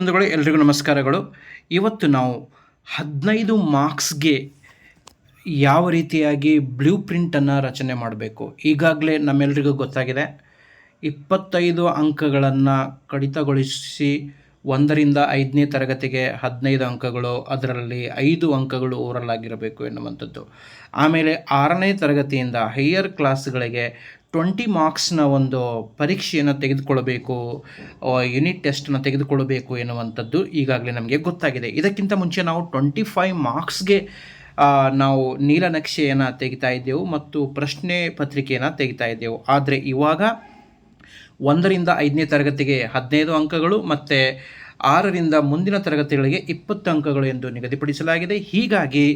ಬಂಧುಗಳು, ಎಲ್ರಿಗೂ ನಮಸ್ಕಾರಗಳು. ಇವತ್ತು ನಾವು ಹದಿನೈದು ಮಾರ್ಕ್ಸ್ಗೆ ಯಾವ ರೀತಿಯಾಗಿ ಬ್ಲೂ ಪ್ರಿಂಟನ್ನು ರಚನೆ ಮಾಡಬೇಕು? ಈಗಾಗಲೇ ನಮ್ಮೆಲ್ರಿಗೂ ಗೊತ್ತಾಗಿದೆ. ಇಪ್ಪತ್ತೈದು ಅಂಕಗಳನ್ನು ಕಡಿತಗೊಳಿಸಿ ಒಂದರಿಂದ ಐದನೇ ತರಗತಿಗೆ ಹದಿನೈದು ಅಂಕಗಳು, ಅದರಲ್ಲಿ ಐದು ಅಂಕಗಳು ಓರಲ್ ಆಗಿರಬೇಕು ಎನ್ನುವಂಥದ್ದು. ಆಮೇಲೆ ಆರನೇ ತರಗತಿಯಿಂದ ಹೈಯರ್ ಕ್ಲಾಸ್ಗಳಿಗೆ ಟ್ವೆಂಟಿ ಮಾರ್ಕ್ಸ್ನ ಒಂದು ಪರೀಕ್ಷೆಯನ್ನು ತೆಗೆದುಕೊಳ್ಳಬೇಕು ಯೂನಿಟ್ ಟೆಸ್ಟನ್ನು ತೆಗೆದುಕೊಳ್ಳಬೇಕು ಎನ್ನುವಂಥದ್ದು ಈಗಾಗಲೇ ನಮಗೆ ಗೊತ್ತಾಗಿದೆ. ಇದಕ್ಕಿಂತ ಮುಂಚೆ ನಾವು ಟ್ವೆಂಟಿ ಫೈವ್ ಮಾರ್ಕ್ಸ್ಗೆ ನಾವು ನೀಲನಕ್ಷೆಯನ್ನು ತೆಗಿತಾ ಇದ್ದೆವು ಮತ್ತು ಪ್ರಶ್ನೆ ಪತ್ರಿಕೆಯನ್ನು ತೆಗಿತಾ ಇದ್ದೆವು. ಆದರೆ ಇವಾಗ ಒಂದರಿಂದ ಐದನೇ ತರಗತಿಗೆ ಹದಿನೈದು ಅಂಕಗಳು ಮತ್ತು ಆರರಿಂದ ಮುಂದಿನ ತರಗತಿಗಳಿಗೆ ಇಪ್ಪತ್ತು ಅಂಕಗಳು ಎಂದು ನಿಗದಿಪಡಿಸಲಾಗಿದೆ. ಹೀಗಾಗಿ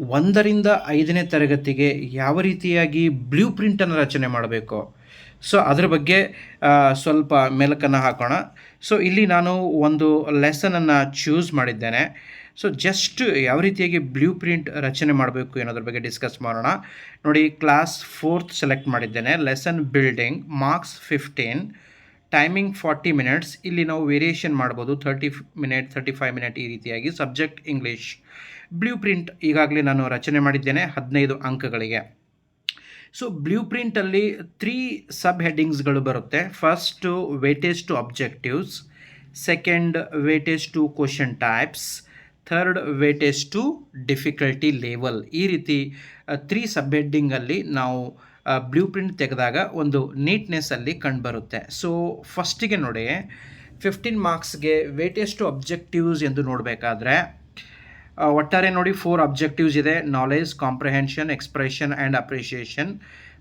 ಒಂದರಿಂದ ಐದನೇ ತರಗತಿಗೆ ಯಾವ ರೀತಿಯಾಗಿ ಬ್ಲೂ ಪ್ರಿಂಟನ್ನು ರಚನೆ ಮಾಡಬೇಕು? ಸೊ, ಅದರ ಬಗ್ಗೆ ಸ್ವಲ್ಪ ಮೆಲಕನ್ನು ಹಾಕೋಣ. ಸೊ, ಇಲ್ಲಿ ನಾನು ಒಂದು ಲೆಸನನ್ನು ಚೂಸ್ ಮಾಡಿದ್ದೇನೆ. ಸೊ, ಜಸ್ಟ್ ಯಾವ ರೀತಿಯಾಗಿ ಬ್ಲೂ ಪ್ರಿಂಟ್ ರಚನೆ ಮಾಡಬೇಕು ಅನ್ನೋದ್ರ ಬಗ್ಗೆ ಡಿಸ್ಕಸ್ ಮಾಡೋಣ. ನೋಡಿ, ಕ್ಲಾಸ್ ಫೋರ್ತ್ ಸೆಲೆಕ್ಟ್ ಮಾಡಿದ್ದೇನೆ. Lesson building, marks fifteen, timing forty minutes. ಇಲ್ಲಿ ನಾವು ವೇರಿಯೇಷನ್ ಮಾಡ್ಬೋದು. Thirty minute, thirty five minute ಈ ರೀತಿಯಾಗಿ. Subject English. ಬ್ಲೂ ಪ್ರಿಂಟ್ ಈಗಾಗಲೇ ನಾನು ರಚನೆ ಮಾಡಿದ್ದೇನೆ ಹದಿನೈದು ಅಂಕಗಳಿಗೆ. ಸೊ ಬ್ಲೂ ಪ್ರಿಂಟಲ್ಲಿ ತ್ರೀ ಸಬ್ ಹೆಡ್ಡಿಂಗ್ಸ್ಗಳು ಬರುತ್ತೆ. First weightage to objectives second weightage to question types third weightage to difficulty level ಈ ರೀತಿ ತ್ರೀ ಸಬ್ ಹೆಡ್ಡಿಂಗಲ್ಲಿ ನಾವು ಬ್ಲೂ ಪ್ರಿಂಟ್ ತೆಗೆದಾಗ ಒಂದು ನೀಟ್ನೆಸ್ಸಲ್ಲಿ ಕಂಡುಬರುತ್ತೆ. ಸೊ ಫಸ್ಟಿಗೆ ನೋಡಿ ಫಿಫ್ಟೀನ್ ಮಾರ್ಕ್ಸ್ಗೆ ವೇಟೇಜ್ ಟು ಅಬ್ಜೆಕ್ಟಿವ್ಸ್ ಎಂದು ನೋಡಬೇಕಾದ್ರೆ ಒಟ್ಟಾರೆ ನೋಡಿ ಫೋರ್ ಅಬ್ಜೆಕ್ಟಿವ್ಸ್ ಇದೆ. Knowledge comprehension expression and appreciation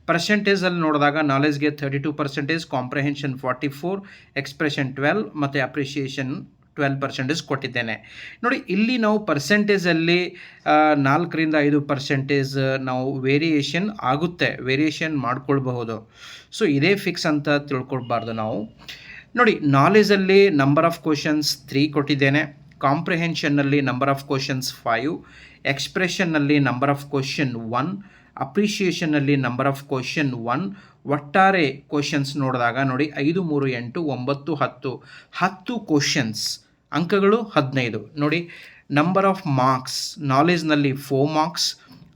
ಪರ್ಸೆಂಟೇಜಲ್ಲಿ ನೋಡಿದಾಗ ನಾಲೆಜ್ಗೆ thirty two percentage comprehension forty four expression twelve ಮತ್ತು ಅಪ್ರಿಷಿಯೇಷನ್ ಟ್ವೆಲ್ ಪರ್ಸೆಂಟೇಜ್ ಕೊಟ್ಟಿದ್ದೇನೆ. ನೋಡಿ, ಇಲ್ಲಿ ನಾವು ಪರ್ಸೆಂಟೇಜಲ್ಲಿ ನಾಲ್ಕರಿಂದ ಐದು ಪರ್ಸೆಂಟೇಜ್ ನಾವು ವೇರಿಯೇಷನ್ ಆಗುತ್ತೆ. ವೇರಿಯೇಷನ್ ಮಾಡ್ಕೊಳ್ಬಹುದು. ಸೊ ಇದೇ ಫಿಕ್ಸ್ ಅಂತ ತಿಳ್ಕೊಳ್ಬಾರ್ದು ನಾವು. ನೋಡಿ ನಾಲೆಜಲ್ಲಿ ನಂಬರ್ ಆಫ್ ಕ್ವಶನ್ಸ್ ತ್ರೀ ಕೊಟ್ಟಿದ್ದೇನೆ. ಕಾಂಪ್ರಿಹೆನ್ಷನ್ನಲ್ಲಿ ನಂಬರ್ ಆಫ್ ಕ್ವಶನ್ಸ್ ಫೈವ್ ಎಕ್ಸ್ಪ್ರೆಷನ್ನಲ್ಲಿ ನಂಬರ್ ಆಫ್ ಕ್ವಶನ್ ಒನ್ ಅಪ್ರಿಷಿಯೇಷನ್ನಲ್ಲಿ ನಂಬರ್ ಆಫ್ ಕ್ವಶನ್ ಒನ್ ಒಟ್ಟಾರೆ ಕ್ವಶನ್ಸ್ ನೋಡಿದಾಗ ನೋಡಿ ಐದು, ಮೂರು, ಎಂಟು, ಒಂಬತ್ತು, ಹತ್ತು ಹತ್ತು ಕ್ವಶನ್ಸ್ ಅಂಕಗಳು ಹದಿನೈದು. ನೋಡಿ ನಂಬರ್ ಆಫ್ ಮಾರ್ಕ್ಸ್ ನಾಲೆಜ್ನಲ್ಲಿ ಫೋರ್ ಮಾರ್ಕ್ಸ್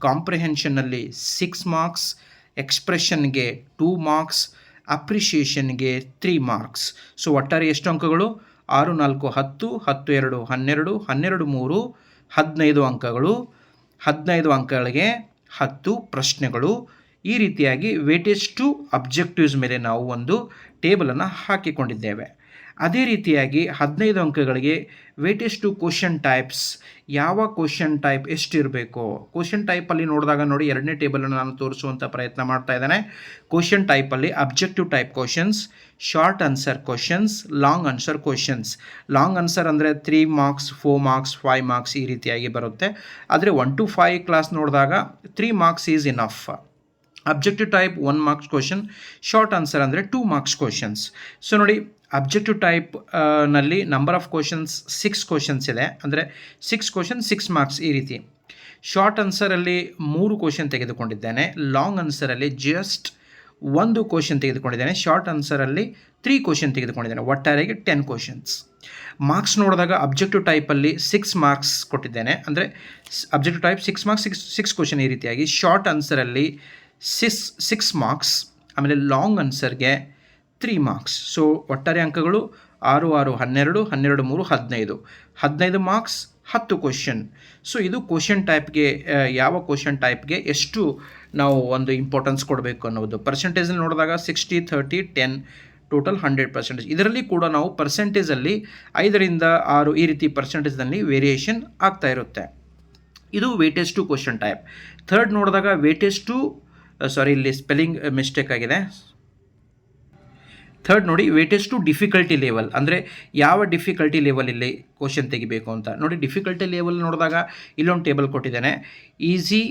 ಕಾಂಪ್ರಿಹೆನ್ಷನ್ನಲ್ಲಿ ಸಿಕ್ಸ್ ಮಾರ್ಕ್ಸ್ ಎಕ್ಸ್ಪ್ರೆಷನ್ಗೆ ಟೂ ಮಾರ್ಕ್ಸ್ ಅಪ್ರಿಷಿಯೇಷನ್ಗೆ ತ್ರೀ ಮಾರ್ಕ್ಸ್ ಸೊ ಒಟ್ಟಾರೆ ಎಷ್ಟು ಅಂಕಗಳು? ಆರು, ನಾಲ್ಕು, ಹತ್ತು ಹತ್ತು, ಎರಡು, ಹನ್ನೆರಡು ಹನ್ನೆರಡು, ಮೂರು, ಹದಿನೈದು ಅಂಕಗಳು. ಹದಿನೈದು ಅಂಕಗಳಿಗೆ ಹತ್ತು ಪ್ರಶ್ನೆಗಳು. ಈ ರೀತಿಯಾಗಿ ವೇಟೇಜ್ ಟು ಅಬ್ಜೆಕ್ಟಿವ್ಸ್ ಮೇಲೆ ನಾವು ಒಂದು ಟೇಬಲನ್ನು ಹಾಕಿಕೊಂಡಿದ್ದೇವೆ. ಅದೇ ರೀತಿಯಾಗಿ ಹದಿನೈದು ಅಂಕಗಳಿಗೆ ವೇಟೇಜ್ ಟು ಕ್ವಶನ್ ಟೈಪ್ಸ್, ಯಾವ ಕ್ವಶನ್ ಟೈಪ್ ಎಷ್ಟಿರಬೇಕು? ಕ್ವಶನ್ ಟೈಪಲ್ಲಿ ನೋಡಿದಾಗ ನೋಡಿ ಎರಡನೇ ಟೇಬಲನ್ನು ನಾನು ತೋರಿಸುವಂಥ ಪ್ರಯತ್ನ ಮಾಡ್ತಾ ಇದ್ದಾನೆ. ಕ್ವಶನ್ ಟೈಪಲ್ಲಿ objective type questions, short answer questions, long answer questions. Long answer ಅಂದರೆ three marks, four marks, five marks ಈ ರೀತಿಯಾಗಿ ಬರುತ್ತೆ. ಆದರೆ ಒನ್ ಟು ಫೈವ್ ಕ್ಲಾಸ್ ನೋಡಿದಾಗ three marks is enough. Objective type one marks question, short answer ಅಂದರೆ two marks questions. So ನೋಡಿ objective ಟೈಪ್ನಲ್ಲಿ number of questions six questions ಇದೆ. ಅಂದರೆ six question six marks ಈ ರೀತಿ. ಶಾರ್ಟ್ ಆನ್ಸರಲ್ಲಿ ಮೂರು ಕ್ವಶನ್ ತೆಗೆದುಕೊಂಡಿದ್ದೇನೆ. Long ಆನ್ಸರಲ್ಲಿ ಜಸ್ಟ್ ಒಂದು ಕ್ವಶನ್ ತೆಗೆದುಕೊಂಡಿದ್ದೇನೆ. ಶಾರ್ಟ್ ಆನ್ಸರಲ್ಲಿ ತ್ರೀ ಕ್ವಶನ್ ತೆಗೆದುಕೊಂಡಿದ್ದೇನೆ. ಒಟ್ಟಾರೆಗೆ ಟೆನ್ ಕ್ವಶನ್ಸ್ ಮಾರ್ಕ್ಸ್ ನೋಡಿದಾಗ ಅಬ್ಜೆಕ್ಟಿವ್ ಟೈಪಲ್ಲಿ ಸಿಕ್ಸ್ ಮಾರ್ಕ್ಸ್ ಕೊಟ್ಟಿದ್ದೇನೆ. ಅಂದರೆ objective type six marks six six question ಈ ರೀತಿಯಾಗಿ. ಶಾರ್ಟ್ ಆನ್ಸರಲ್ಲಿ ಸಿಕ್ಸ್ ಸಿಕ್ಸ್ ಮಾರ್ಕ್ಸ್ ಆಮೇಲೆ ಲಾಂಗ್ ಆನ್ಸರ್ಗೆ ತ್ರೀ ಮಾರ್ಕ್ಸ್ ಸೊ ಒಟ್ಟಾರೆ ಅಂಕಗಳು ಆರು ಆರು, ಹನ್ನೆರಡು ಹನ್ನೆರಡು, ಮೂರು, ಹದಿನೈದು. ಹದಿನೈದು ಮಾರ್ಕ್ಸ್ ಹತ್ತು ಕ್ವಶನ್ ಸೊ ಇದು ಕ್ವಶನ್ ಟೈಪ್ಗೆ ಯಾವ ಕ್ವಶನ್ ಟೈಪ್ಗೆ ಎಷ್ಟು ನಾವು ಒಂದು ಇಂಪಾರ್ಟೆನ್ಸ್ ಕೊಡಬೇಕು ಅನ್ನೋದು. ಪರ್ಸೆಂಟೇಜಲ್ಲಿ ನೋಡಿದಾಗ sixty thirty ten total hundred percentage ಇದರಲ್ಲಿ ಕೂಡ ನಾವು ಪರ್ಸೆಂಟೇಜಲ್ಲಿ ಐದರಿಂದ ಆರು ಈ ರೀತಿ ಪರ್ಸೆಂಟೇಜ್ನಲ್ಲಿ ವೇರಿಯೇಷನ್ ಆಗ್ತಾ ಇರುತ್ತೆ. ಇದು weightage to question type third ನೋಡಿದಾಗ ವೇಟೇಜ್ ಟು ಸಾರಿ ಇಲ್ಲಿ ಸ್ಪೆಲ್ಲಿಂಗ್ ಮಿಸ್ಟೇಕ್ ಆಗಿದೆ. ಥರ್ಡ್ ನೋಡಿ ವೇಟೇಜ್ ಟು ಡಿಫಿಕಲ್ಟಿ ಲೆವೆಲ್ ಅಂದರೆ ಯಾವ ಡಿಫಿಕಲ್ಟಿ ಲೆವೆಲಲ್ಲಿ ಕ್ವಶನ್ ತೆಗಿಬೇಕು ಅಂತ. ನೋಡಿ ಡಿಫಿಕಲ್ಟಿ ಲೆವೆಲ್ ನೋಡಿದಾಗ ಇಲ್ಲೊಂದು ಟೇಬಲ್ ಕೊಟ್ಟಿದ್ದೇನೆ. Easy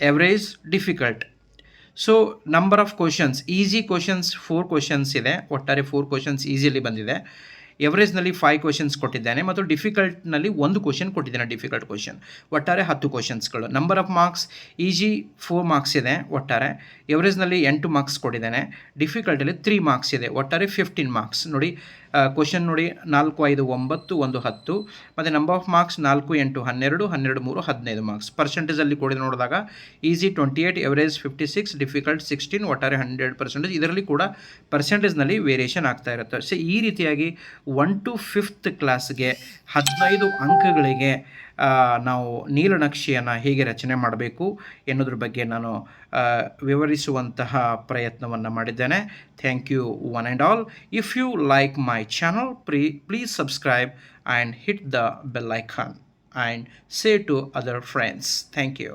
average difficult so number of questions easy questions four questions ಇದೆ. ಒಟ್ಟಾರೆ ಫೋರ್ ಕ್ವಶನ್ಸ್ ಈಸಿಯಲ್ಲಿ ಬಂದಿದೆ. ಎವರೇಜ್ನಲ್ಲಿ ಫೈವ್ ಕ್ವಶನ್ಸ್ ಕೊಟ್ಟಿದ್ದೇನೆ ಮತ್ತು ಡಿಫಿಕಲ್ಟ್ನಲ್ಲಿ ಒಂದು ಕ್ವಶನ್ ಕೊಟ್ಟಿದ್ದೇನೆ ಡಿಫಿಕಲ್ಟ್ ಕ್ವಶನ್ ಒಟ್ಟಾರೆ ಹತ್ತು ಕ್ವಶನ್ಸ್ಗಳು number of marks easy four marks ಇದೆ ಒಟ್ಟಾರೆ. ಎವರೇಜ್ನಲ್ಲಿ ಎಂಟು ಮಾರ್ಕ್ಸ್ ಕೊಟ್ಟಿದ್ದೇನೆ. ಡಿಫಿಕಲ್ಟಲ್ಲಿ ತ್ರೀ ಮಾರ್ಕ್ಸ್ ಇದೆ. ಒಟ್ಟಾರೆ ಫಿಫ್ಟೀನ್ ಮಾರ್ಕ್ಸ್ ನೋಡಿ ಕ್ವಶನ್ ನೋಡಿ, ನಾಲ್ಕು, ಐದು, ಒಂಬತ್ತು, ಒಂದು, ಹತ್ತು, ಮತ್ತು ನಂಬರ್ ಆಫ್ ಮಾರ್ಕ್ಸ್ ನಾಲ್ಕು, ಎಂಟು, ಹನ್ನೆರಡು ಹನ್ನೆರಡು, ಮೂರು, ಹದಿನೈದು ಮಾರ್ಕ್ಸ್ ಪರ್ಸೆಂಟೇಜಲ್ಲಿ ಕೂಡ ನೋಡಿದಾಗ easy twenty eight average fifty six difficult sixteen ಒಟ್ಟಾರೆ ಹಂಡ್ರೆಡ್ ಪರ್ಸೆಂಟೇಜ್ ಇದರಲ್ಲಿ ಕೂಡ ಪರ್ಸೆಂಟೇಜ್ನಲ್ಲಿ ವೇರಿಯೇಷನ್ ಆಗ್ತಾ ಇರುತ್ತೆ. ಸೊ ಈ ರೀತಿಯಾಗಿ ಒನ್ ಟು ಫಿಫ್ತ್ ಕ್ಲಾಸ್ಗೆ ಹದಿನೈದು ಅಂಕಗಳಿಗೆ ನಾವು ನೀಲನಕ್ಷೆಯನ್ನು ಹೇಗೆ ರಚನೆ ಮಾಡಬೇಕು ಎನ್ನುವುದ್ರ ಬಗ್ಗೆ ನಾನು ವಿವರಿಸುವಂತಹ ಪ್ರಯತ್ನವನ್ನು ಮಾಡಿದ್ದೇನೆ. Thank you one and all if you like my channel pre please subscribe and hit the bell icon and say to other friends thank you